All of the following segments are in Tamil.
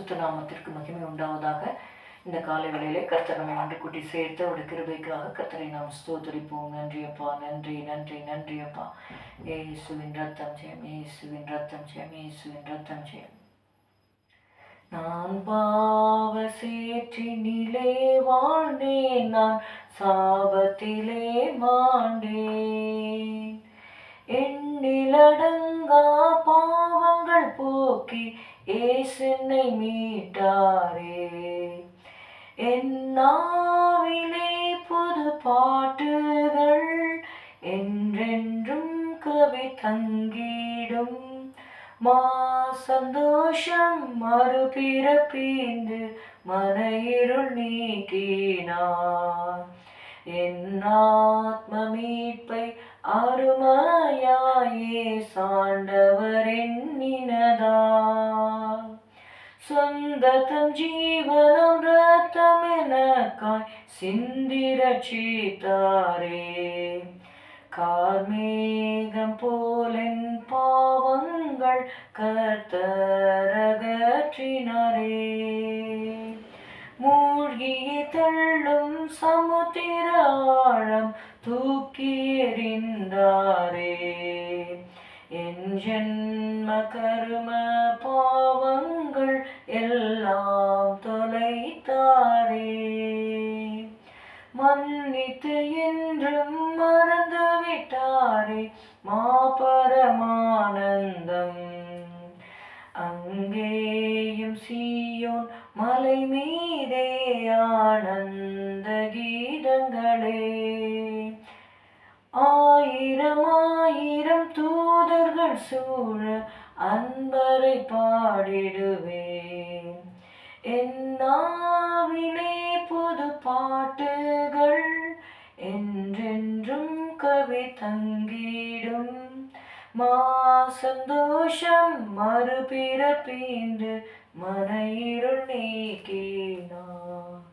பரிசுத்த நாமத்திற்கு மகிமை உண்டாவதாக இந்த காலை வேளையிலே கர்த்தர் ஒன்று ஆண்டு கூட்டி சேர்த்து அவருடைய கிருபைக்காக கர்த்தரை நாம் ஸ்தோத்தரிப்போம். நன்றியப்பா நன்றி நன்றி நன்றியப்பா ஏசுவின் ரத்தம் ஜெயம் ஏசுவின் ரத்தம் ஜெயம் ஏசுவின் ரத்தம் ஜெயம். நான் பாவ சேற்றினிலே வாழ்ந்தேன் நான் சாபத்திலே மாண்டேன் எண்ணிலடங்கா பாவங்கள் போக்கி ஏசென்னை மீட்டாரே. என்னாவிலே புது பாட்டுகள் என்றென்றும் கவி தங்கிடும். மா சந்தோஷம் மறுபிறப்பீந்து மன இருள் நீக்கினார். என் ஆத்ம மீட்பை அருமையாயே சாண்டவர் எண்ணினதார் சொந்தத்தம் ஜீவனம் ரத்தம் எனக்காய் சிந்திர சீத்தாரே. கார்மேகம் போலென் பாவங்கள் கர்த்தரகற்றினாரே. மூழ்கிய தள்ளும் சமுத்திராழம் தூக்கி எறிந்தாரே. என் ஜென்ம கரும பாவங்கள் ஆனந்த கீதங்களே. ஆயிரம் ஆயிரம் தூதர்கள் சூழ அன்பரை பாடிடுவேன். என்னாவிலே புது பாட்டுகள் என்றென்றும் கவி தங்கிடும். மா சந்தோஷம் மறுபிறப்பீண்டு மன இருள் நீக்கினார்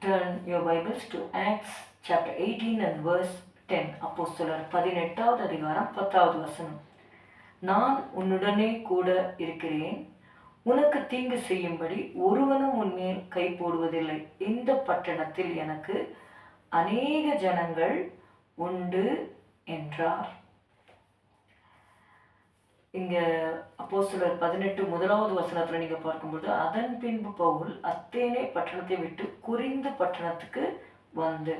Turn your Bibles to Acts chapter 18 and verse 10. அப்போஸ்தலர் பதினெட்டாவது அதிகாரம் பத்தாவது வசனம். நான் உன்னுடனே கூட இருக்கிறேன். உனக்கு தீங்கு செய்யும்படி ஒருவனும் உன்மேல் கை போடுவதில்லை. இந்த பட்டணத்தில் எனக்கு அநேக ஜனங்கள் உண்டு என்றார். இந்த அப்போ சிலர் பதினெட்டு முதலாவது வசனத்தில் நீங்கள் பார்க்கும்போது அதன் பின்பு பவுல் அத்தேனே பட்டணத்தை விட்டு குறிந்த பட்டணத்துக்கு வந்து.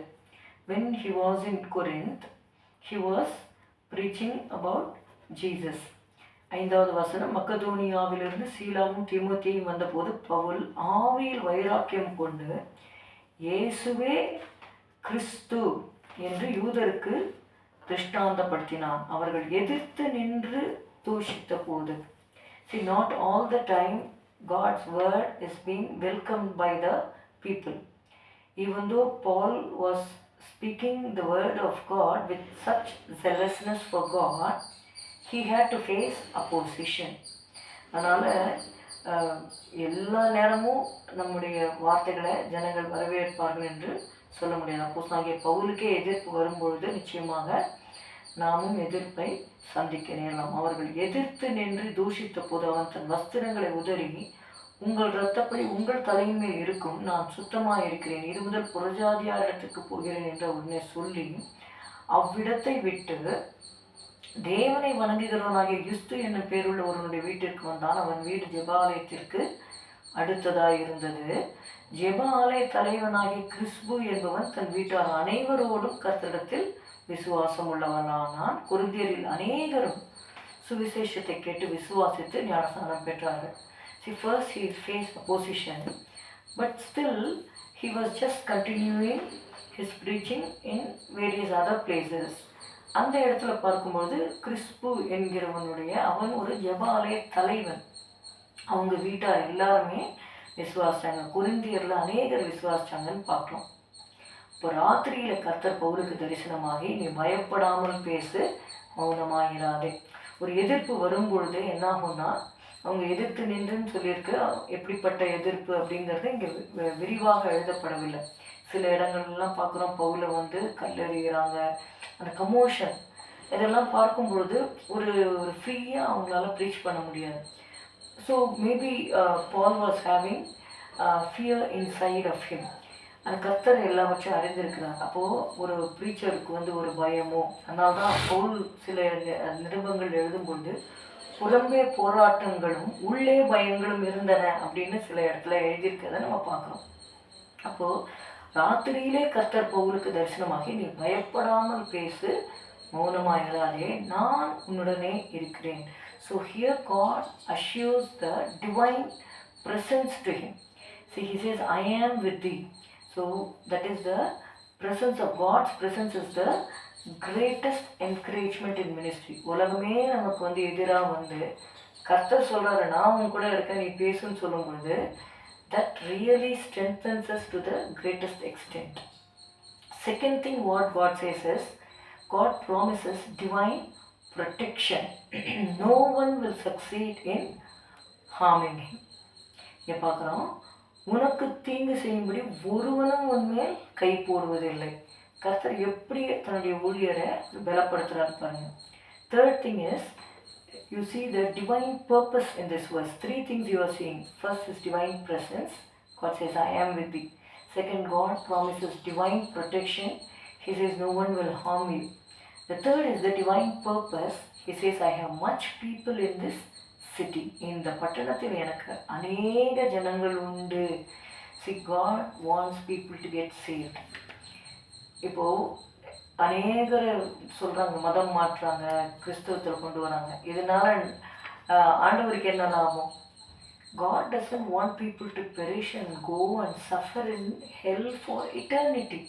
When he was in Corinth he was preaching about Jesus ஐந்தாவது வசனம் மக்கதோனியாவிலிருந்து சீலாவும் திமுத்தியும் வந்தபோது பவுல் ஆவியில் வைராக்கியம் கொண்டு இயேசுவே கிறிஸ்து என்று யூதருக்கு திருஷ்டாந்தப்படுத்தினான். அவர்கள் எதிர்த்து நின்று தூஷித்த போது see not all the time God's word is being welcomed by the people even though Paul was speaking the word of God with such zealousness for God he had to face opposition அதனால் எல்லா நேரமும் நம்முடைய வார்த்தைகளை ஜனங்கள் வரவேற்பார்கள் என்று சொல்ல முடியாது அப்போஸ் ஆகிய பவுலுக்கே எதிர்ப்பு வரும்பொழுது நிச்சயமாக நாமும் எதிர்ப்பை சந்திக்க நேரலாம் அவர்கள் எதிர்த்து நின்று தூஷித்த போது அவன் தன் வஸ்திரங்களை உதறி உங்கள் இரத்தப்படி உங்கள் தலையின் மேல் இருக்கும் நான் சுத்தமாக இருக்கிறேன். இது முதல் புறஜாதியாரிடத்துக்கு போகிறேன் என்று உடனே சொல்லி அவ்விடத்தை விட்டு தேவனை வணங்குகிறவனாகிய யுஸ்து என்னும் பேருள்ள ஒருவனுடைய வீட்டிற்கு வந்தான். அவன் வீடு ஜெபாலயத்திற்கு அடுத்ததாக இருந்தது. ஜெப ஆலய தலைவனாகிய கிறிஸ்பு என்பவன் தன் வீட்டார் அனைவரோடும் கர்த்தரிடத்தில் விசுவாசம் உள்ளவனானான் குருந்தியரில் அநேகரும் சுவிசேஷத்தை கேட்டு விசுவாசித்து ஞானஸ்தானம் பெற்றார்கள். See first he face opposition but still he was just continuing his preaching in various other places அந்த இடத்துல பார்க்கும்போது கிறிஸ்பு என்கிறவனுடைய அவன் ஒரு ஜபாலய தலைவன். அவங்க வீட்டார் எல்லாருமே விசுவாசிச்சாங்க குருந்தியரில் அநேகர் விசுவாசிச்சாங்கன்னு பார்க்குறோம் இப்போ ராத்திரியில் கர்த்தர் பவுலுக்கு தரிசனமாகி நீ பயப்படாமல் பேசு மௌனமாகிறாதே ஒரு எதிர்ப்பு வரும் பொழுது என்ன ஆகும்னா அவங்க எதிர்த்து நின்றுன்னு சொல்லியிருக்கு. எப்படிப்பட்ட எதிர்ப்பு அப்படிங்கிறது இங்கே வி- விரிவாக எழுதப்படவில்லை. சில இடங்கள்லாம் பார்க்குறோம் பவுல வந்து கல்லறிகிறாங்க. அந்த கமோஷன் இதெல்லாம் பார்க்கும் பொழுது ஒரு ஒரு ஃப்ரீயாக அவங்களால ப்ரீச் பண்ண முடியாது. So maybe Paul was having fear inside of him அந்த கர்த்தர் எல்லாவற்றையும் அறிந்திருக்கிறாங்க அப்போது ஒரு ப்ரீச்சருக்கு வந்து ஒரு பயமோ அதனால தான் பவுல் சில நிருபங்கள் எழுதும்பொழுது புறம்பே போராட்டங்களும் உள்ளே பயங்களும் இருந்தன அப்படின்னு சில இடத்துல எழுதியிருக்கிறத நம்ம பார்க்குறோம். அப்போது ராத்திரியிலே கர்த்தர் பவுலுக்கு தரிசனமாகி நீ பயப்படாமல் பேசு மௌனமாக இல்லாதே நான் உன்னுடனே இருக்கிறேன் so here God அஷ்யூஸ் the divine presence to him. See, he is I am with the so that is the presence of God's presence is the greatest encouragement in ministry உலகமே நமக்கு வந்து எதிராக வந்து கர்த்தர் சொல்கிறாரு நான் உன் கூட இருக்கேன் நீ பேசுன்னு சொல்லும்பொழுது that really strengthens to the greatest extent second thing what God says is god promises divine protection no one will succeed in harming him இங்கே பார்க்குறோம் உனக்கு தீங்கு செய்யும்படி ஒருவனும் உன்மேல் கை போடுவதில்லை கர்த்தர் எப்படி தன்னுடைய ஊழியரை பலப்படுத்துறாரு பாருங்க third thing is you see the divine purpose in this verse three things you are seeing first is divine presence god says i am with thee second god promises divine protection he says no one will harm you The third is the divine purpose. He says, I have much people in this city. இந்த பட்டணத்தில் எனக்கு அநேக ஜனங்கள் உண்டு see God wants people to get saved இப்போது அநேகர் சொல்கிறாங்க மதம் மாற்றுறாங்க கிறிஸ்தவத்தில் கொண்டு வராங்க இதனால் ஆண்டவருக்கு என்ன லாபம் God doesn't want people to perish and go and suffer in hell for eternity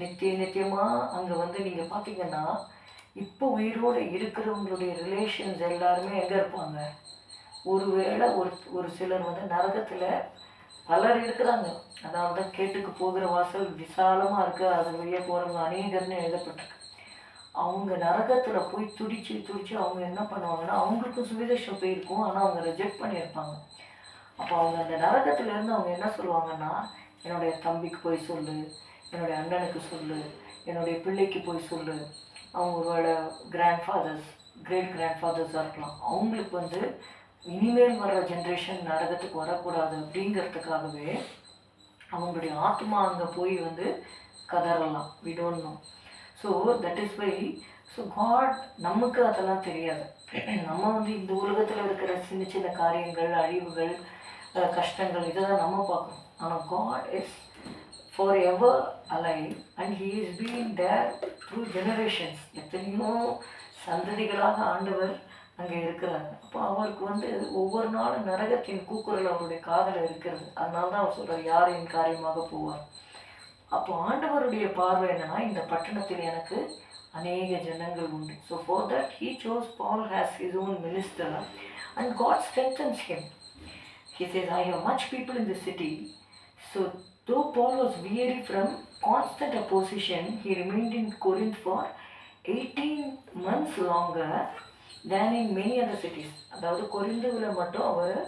நித்திய நித்தியமாக அங்கே வந்து நீங்கள் பார்த்தீங்கன்னா இப்போ உயிரோடு இருக்கிறவங்களுடைய ரிலேஷன்ஸ் எல்லாருமே எங்கே இருப்பாங்க? ஒருவேளை ஒரு ஒரு சிலர் வந்து நரகத்தில் பலர் இருக்கிறாங்க. அதாவது தான் கேட்டுக்கு போகிற வாசல் விசாலமாக இருக்குது அது வழியாக போகிறவங்க அநேகர்னு எழுதப்பட்டிருக்கு. அவங்க நரகத்தில் போய் துடிச்சு துடிச்சு அவங்க என்ன பண்ணுவாங்கன்னா அவங்களுக்கும் சுவிதேஷம் போயிருக்கும் ஆனால் அவங்க ரிஜெக்ட் பண்ணியிருப்பாங்க. அப்போ அவங்க அந்த நரகத்துலேருந்து அவங்க என்ன சொல்லுவாங்கன்னா என்னுடைய தம்பிக்கு போய் சொல்லு என்னுடைய அண்ணனுக்கு சொல்லு என்னுடைய பிள்ளைக்கு போய் சொல்லு. அவங்களோட கிராண்ட் ஃபாதர்ஸ் கிரேட் கிராண்ட் ஃபாதர்ஸாக இருக்கலாம். அவங்களுக்கு வந்து இனிமேல் வர்ற ஜென்ரேஷன் நரகத்துக்கு வரக்கூடாது அப்படிங்கிறதுக்காகவே அவங்களுடைய ஆத்மா அங்கே போய் வந்து கதறலாம். We so that is why so God நமக்கு அதெல்லாம் தெரியாது. நம்ம வந்து இந்த உலகத்தில் இருக்கிற சின்ன சின்ன காரியங்கள் அழிவுகள் கஷ்டங்கள் இதை தான் நம்ம பார்க்கணும். ஆனால் God is forever alive and he is being there through generations எத்தனையோ சந்ததிகளாக ஆண்டவர் அங்கே இருக்கிறாங்க அப்போ அவருக்கு வந்து ஒவ்வொரு நாளும் நரகத்தின் கூக்குரல் அவருடைய காதில் இருக்கிறது. அதனால தான் அவர் சொல்கிறார் யார் என் காரியமாக போவார்? அப்போ ஆண்டவருடைய பார்வை என்னன்னா இந்த பட்டணத்தில் எனக்கு அநேக ஜனங்கள் உண்டு. So for that he chose Paul has his own minister and God strengthens him he says I have much people in the city so though Paul was weary from constant opposition, he remained in Corinth for 18 months longer than in many other cities. அதாவது கொரிந்துவில் மட்டும் அவர்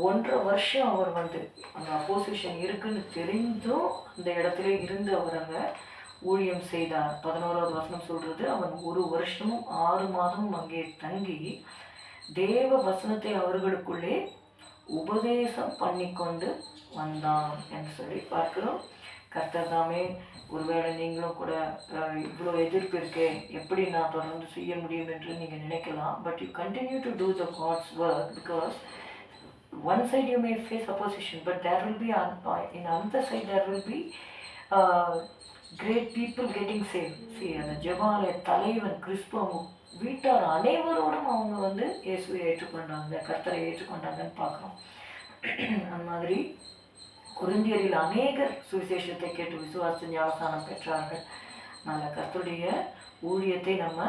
ஒன்றரை வருஷம் அவர் வந்து அந்த அப்போசிஷன் இருக்குன்னு தெரிந்தும் அந்த இடத்துல இருந்து அவர் அங்கே ஊழியம் செய்தார் பதினோராவது வசனம் சொல்கிறது அவன் ஒரு வருஷமும் ஆறு மாதமும் அங்கே தங்கி தேவ வசனத்தை அவர்களுக்குள்ளே உபதேசம் பண்ணிக்கொண்டு வந்தான் என்று சொல்லி பார்க்கிறோம். கர்த்தர் தாமே ஒருவேளை நீங்களும் கூட இவ்வளோ எதிர்ப்பு இருக்கே எப்படி நான் தொடர்ந்து செய்ய முடியும் என்று நீங்கள் நினைக்கலாம். But you continue to do the God's work because one side you may face opposition, but there will be in அந்த side there will be great people getting save see அந்த ஜபாலய தலைவன் கிறிஸ்து வீட்டார் அனைவரோடும் அவங்க வந்து இயேசுவை ஏற்றுக்கொண்டாங்க கர்த்தரை ஏற்றுக்கொண்டாங்கன்னு பார்க்குறோம். அந்த மாதிரி குருந்தியரில் அநேகர் சுவிசேஷத்தை கேட்டு விசுவாச ஞாபகானம் பெற்றார்கள். நல்ல கர்த்தருடைய ஊழியத்தை நம்ம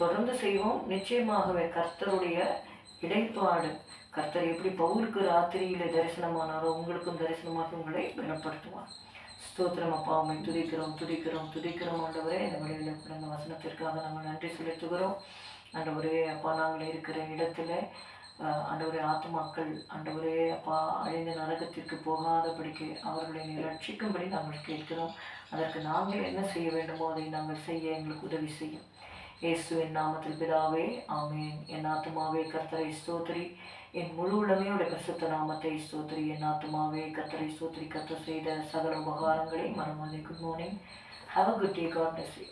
தொடர்ந்து செய்வோம். நிச்சயமாகவே கர்த்தருடைய இடைப்பாடு. கர்த்தர் எப்படி பவுலுக்கு ராத்திரியில் தரிசனமானாரோ உங்களுக்கும் தரிசனமாக உங்களை பலப்படுத்துவார் ஸ்தோத்திரம் அப்பா உண்மை துதிக்கிறோம் துதிக்கிறோம் துதிக்கிறோம். ஆண்டவரே இந்த வழியில் பிறந்த வசனத்திற்காக நாங்கள் நன்றி செலுத்துகிறோம். ஆண்டவரே அப்பா நாங்கள் இருக்கிற இடத்துல ஆண்டவரே ஆத்மாக்கள் ஆண்டவரே அப்பா அழிந்த நரகத்திற்கு போகாதபடிக்கு அவர்களை ரட்சிக்கும்படி நாங்கள் கேட்கிறோம். அதற்கு நாங்கள் என்ன செய்ய வேண்டுமோ அதை நாங்கள் செய்ய எங்களுக்கு உதவி செய்யும். இயேசுவின் நாமத்தில் பிதாவே ஆமேன். என் ஆத்துமாவே கர்த்தரை ஸ்தோத்திரி. என் முழு உடமையோட பரிசுத்த நாமத்தை ஸ்தோத்திரி. என் ஆத்மாவே கத்தரை ஸ்தோத்திரி. கத்த செய்த சகல உபகாரங்களை மனமொழி good morning have a good day God bless you